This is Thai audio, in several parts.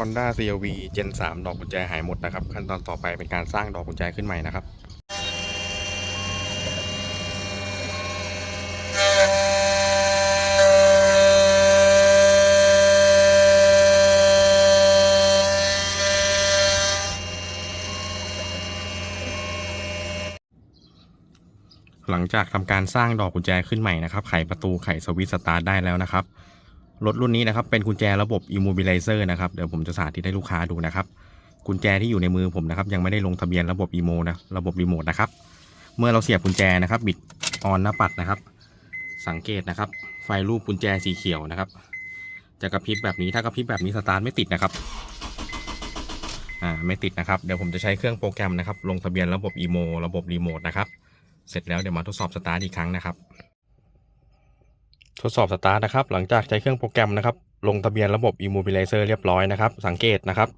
Honda CRV Gen 3 ดอกกุญแจหายหมดนะครับ ขั้นตอนต่อไปเป็นการสร้างดอกกุญแจขึ้นใหม่นะครับหลังจากทำการสร้างดอกกุญแจขึ้นใหม่นะครับ ไขประตูไขสวิตช์สตาร์ทได้แล้วนะครับ รถรุ่นนี้นะครับเป็นกุญแจระบบ Immobilizer นะครับเดี๋ยวผมจะสาธิตให้ลูกค้าดูนะครับ กุญแจที่อยู่ในมือผมนะครับ ยังไม่ได้ลงทะเบียนระบบ Imo นะระบบรีโมทนะครับ เมื่อเราเสียบกุญแจนะครับบิดออนหน้าปัดนะครับ สังเกตนะครับ ไฟรูปกุญแจสีเขียวนะครับ จะกระพริบแบบนี้ถ้ากระพริบแบบนี้สตาร์ทไม่ติดนะครับอ่าไม่ติดนะครับเดี๋ยวผมจะใช้เครื่องโปรแกรมนะครับ ลงทะเบียนระบบ Imo ระบบรีโมทนะครับเสร็จแล้วเดี๋ยวมาทดสอบสตาร์ทอีกครั้งนะครับ ทดสอบสตาร์ทนะครับ หลังจากใช้เครื่องโปรแกรมนะครับ ลงทะเบียนระบบ Immobilizer เรียบร้อยนะครับ สังเกตนะครับ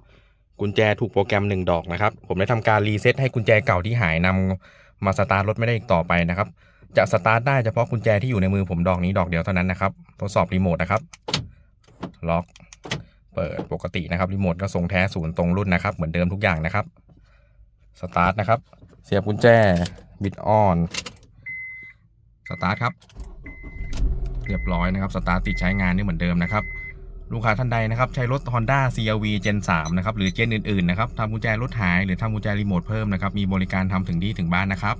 กุญแจถูกโปรแกรม 1 ดอกนะครับ ผมได้ทำการรีเซ็ตให้กุญแจเก่าที่หายนำมาสตาร์ทรถไม่ได้อีกต่อไปนะครับ จะสตาร์ทได้เฉพาะกุญแจที่อยู่ในมือผมดอกนี้ดอกเดียวเท่านั้นนะครับ ทดสอบรีโมทนะครับ ล็อก เปิดปกตินะครับ รีโมทก็ทรงแท้ศูนย์ตรงรุ่นนะครับ เหมือนเดิมทุกอย่างนะครับ สตาร์ทนะครับ เสียบกุญแจ บิดออน สตาร์ทครับ เรียบร้อยนะครับสตาร์ทติดใช้งานนี่เหมือนเดิมนะครับลูกค้าท่านใดนะครับใช้รถ Honda CRV Gen 3นะครับหรือ Gen อื่นๆนะครับทำกุญแจรถหายหรือทำกุญแจรีโมทเพิ่มนะครับมีบริการทำถึงที่ถึงบ้านนะครับ